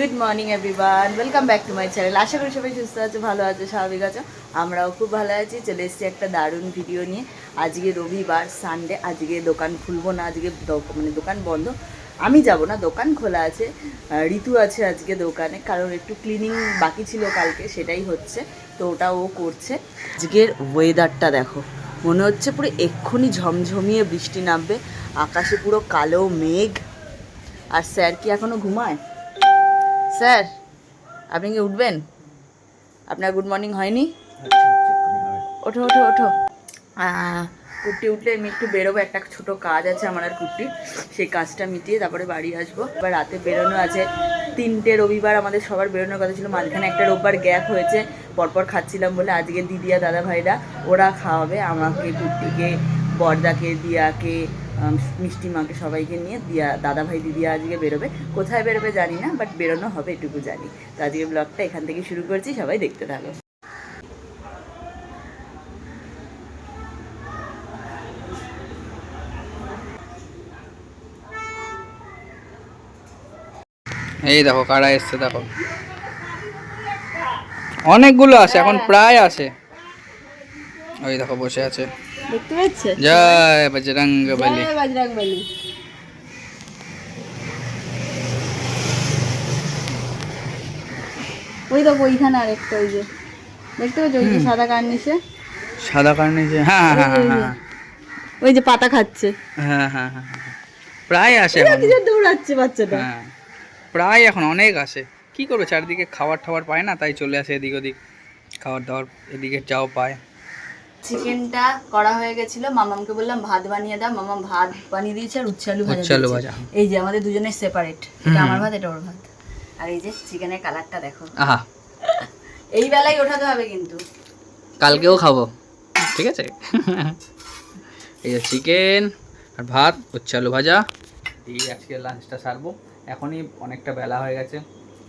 Good morning everyone welcome back to my channel আশা করি সবাই সুস্থ আছে, ভালো আছে, স্বাভাবিক আছে। আমরাও খুব ভালো আছি। চলে এসেছি একটা দারুণ ভিডিও নিয়ে। আজকে রবিবার সানডে আজকে দোকান খুলবো না, আজকে মানে দোকান বন্ধ। আমি যাব না, দোকান খোলা আছে। ঋতু আছে আজকে দোকানে, কারণ একটু ক্লিনিং বাকি ছিল কালকে, সেটাই হচ্ছে। তো ওটা ও করছে। আজকের ওয়েদারটা দেখো, মনে হচ্ছে পুরো এক্ষুনি ঝমঝমিয়ে বৃষ্টি নামবে। আকাশে পুরো কালো মেঘ। আর স্যার কি এখনও ঘুমায়? স্যার, আপনি কি উঠবেন? আপনার গুড মর্নিং হয়নি? ওঠো ওঠো ওঠো। কুর্তি উঠলে আমি একটু বেরোবো, একটা ছোট কাজ আছে আমার আর কুর্তি সেই কাজটা মিটিয়ে তারপরে বাড়ি আসব। এবার রাতে বেরোনো আছে। তিনটে রবিবার আমাদের সবার বেরোনোর কথা ছিল, মাঝখানে একটা রোববার গ্যাপ হয়েছে। পরপর খাচ্ছিলাম বলে আজকে দিদিয়া দাদা ভাইরা ওরা খাওয়াবে আমাকে কুর্তিকে বর্দাকে, দিয়াকে মিষ্টি মাকে সবাইকে নিয়ে দিয়া দাদা ভাই দিদি আজকে বেরোবে। কোথায় বেরোবে জানি না বাট বেরোনো হবে, এটুকু জানি। তো আজকে ব্লগটা এখান থেকে শুরু করছি, সবাই দেখতে থাকো। এই দেখো, কারা এসছে দেখো। অনেকগুলো আছে, এখন প্রায় আছে। ওই দেখো বসে আছে। দেখতে পাচ্ছে? জয় বজরঙ্গ বলি। বাজরাং বলি। ওই দেখো ওইখানে আরেকটা ওই যে। দেখতে পাচ্ছ? ওই যে সাদা কার্নিশে? সাদা কারণে যে হ্যাঁ হ্যাঁ হ্যাঁ হ্যাঁ। ওই যে পাতা খাচ্ছে। হ্যাঁ হ্যাঁ হ্যাঁ হ্যাঁ। প্রায় আসে এখন। দৌড়াচ্ছে বাচ্চাটা? হ্যাঁ প্রায় এখন অনেক আসে। কি করবে? চারিদিকে খাবার টাবার পায় না তাই চলে আসে এদিক ওদিক খাবার দাবার এদিকে চাও পায়। চিকেনটা করা হয়ে গেছিল। মামামকে বললাম ভাত বানিয়ে দাও। মামা ভাত বানিয়ে দিয়েছে আর উচ্ছে আলু ভাজা। এই যে আমাদের দুজনের সেপারেট এটা আমার ভাত এটা ওর ভাত। আর এই যে চিকেনের কালারটা দেখো। আহা। এই বেলায় ওঠাতে হবে কিন্তু। কালকেও খাব। ঠিক আছে? এই যে চিকেন আর ভাত হচ্ছে আলু ভাজা। দিয়ে আজকে লাঞ্চটা সারবো। এখনই অনেকটা বেলা হয়ে গেছে।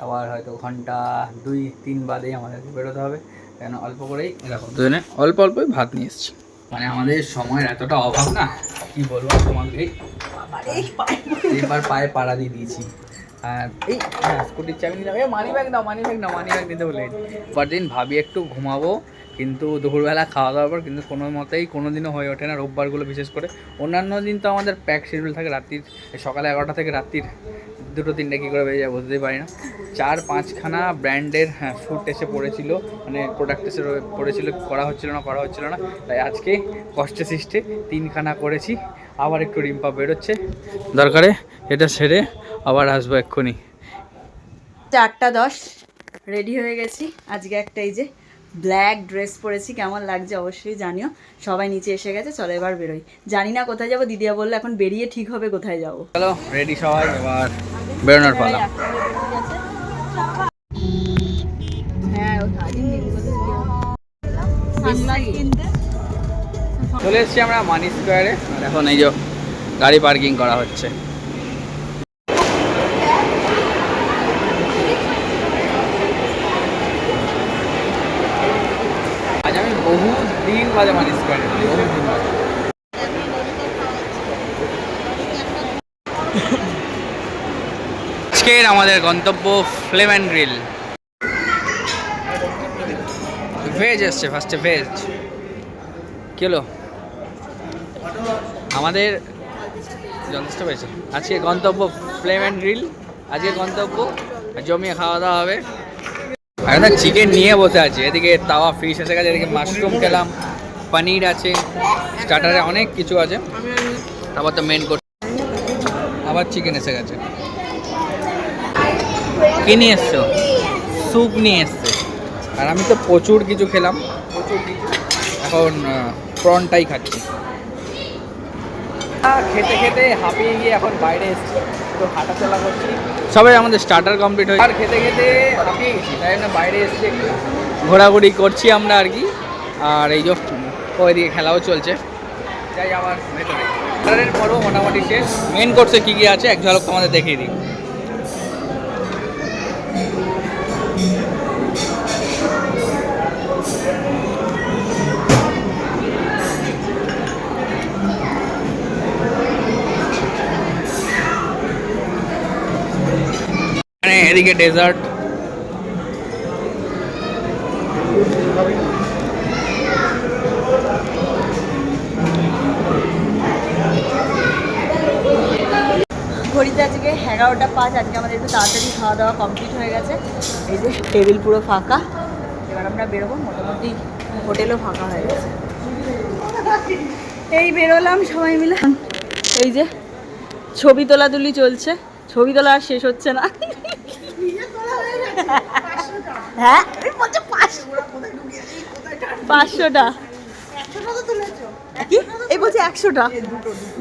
আবার হয়তো ঘণ্টা দুই তিন বাদেই আমাদেরকে বেরোতে হবে। কেন অল্প করেই এরকম দুজনে অল্প অল্পই ভাত নিয়ে এসেছি। মানে আমাদের সময়ের এতটা অভাব না কি বলব তোমাকে? এবার পায়ে পাড়া দিয়ে দিয়েছি। আর এই হ্যাঁ, স্কুটির চাবি নিলাম। এ মানি ব্যাগ দাও মানি ব্যাগ দাও মানি ব্যাগ নিতে বলে দিন ভাবি একটু ঘুমাবো কিন্তু দুপুরবেলা খাওয়া দাওয়ার পর কিন্তু কোনো মতেই কোনো দিনও হয়ে ওঠে না রোববারগুলো বিশেষ করে। অন্যান্য দিন তো আমাদের প্যাক শিডিউল থাকে রাত্রির, সকালে এগারোটা থেকে রাত্রির দুটো তিনটে কী করে বেরিয়ে যায় বুঝতেই পারি না। চার পাঁচখানা ব্র্যান্ডের হ্যাঁ শ্যুট এসে পড়েছিল মানে প্রোডাক্ট এসে পড়েছিল, করা হচ্ছিল না, করা হচ্ছিল না। তাই আজকে কষ্টে সৃষ্টে তিনখানা করেছি, আবার একটু রিম্পা বেরোচ্ছে। দরকারে এটা সেরে আবার আসব এক্ষুনি। চারটা দশ রেডি হয়ে গেছি। আজকে একটা এই যে ব্ল্যাক ড্রেস পরেছি কেমন লাগছে অবশ্যই জানিও। সবাই নিচে এসে গেছে চলো এবার বেরোই। জানি না কোথায় যাব দিদিয়া বলল এখন বেরিয়ে ঠিক হবে কোথায় যাব। চলো রেডি সবাই এবার বেরোনোর পালা। হ্যাঁ চলে এসেছি আমরা মানি স্কোয়ারে। এখন এই যে গাড়ি পার্কিং করা হচ্ছে। আজ আমি বহু দিন বাজে মানি। আজকের আমাদের গন্তব্য ফ্লেম অ্যান্ড গ্রিল ভেজ এসছে ফার্স্টে ভেজ কি হলো? আমাদের যথেষ্ট পেয়েছে। আজকে গন্তব্য ফ্লেম অ্যান্ড গ্রিল আজকে গন্তব্য জমিয়ে খাওয়া দাওয়া হবে। আর চিকেন নিয়ে বসে আছে। এদিকে তাওয়া ফিশ এসে গেছে, এদিকে মাশরুম খেলাম, পনির আছে স্টার্টারে অনেক কিছু আছে। তারপর তো মেন কোর্স আবার চিকেন এসে গেছে। কি নিয়ে এসছো? স্যুপ নিয়ে এসছে। আর আমি তো প্রচুর কিছু খেলাম। এখন প্রনটাই খাচ্ছি। খেতে খেতে হাঁপিয়ে গিয়ে এখন বাইরে এসেছি। তো করছি। সবাই আমাদের স্টার্টার কমপ্লিট হয়েছে আর খেতে খেতে হাঁপিয়ে গেছি তাই জন্য বাইরে এসেছি একটু। ঘোরাঘুরি করছি আমরা আর কি। আর এই যে ওইদিকে খেলাও চলছে। যাই আমার ভেতরে। পর্ব মোটামুটি শেষ। মেন কোর্সে কী কী আছে? এক ঝলক তোমাদের দেখিয়ে দিই। এদিকে ডেজার্ট ঘড়িতে আজকে এগারোটা পাঁচ, আজকে আমাদের তাড়াতাড়ি খাওয়া দাওয়া কমপ্লিট হয়ে গেছে। এই যে টেবিল পুরো ফাঁকা। এবার আমরা বেরোবো, মোটামুটি হোটেলও ফাঁকা হয়ে গেছে। এই বেরোলাম সবাই মিলে। এই যে ছবি তোলাতুলি চলছে। ছবি তোলা আর শেষ হচ্ছে না। হ্যাঁ? এই পাঁচশোটা। কি? এই বলছে একশোটা।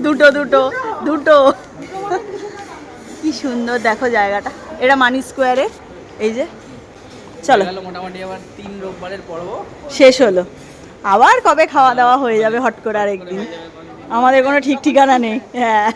দুটো দুটো। দুটো কি সুন্দর দেখো জায়গাটা। এটা মানি স্কোয়ারে। এই যে। চলো। মোটামুটি আবার তিন রোববারের পর্ব। শেষ হলো। আবার কবে খাওয়া দাওয়া হয়ে যাবে হট করে আর একদিন আমাদের কোনো ঠিক ঠিকানা নেই। হ্যাঁ।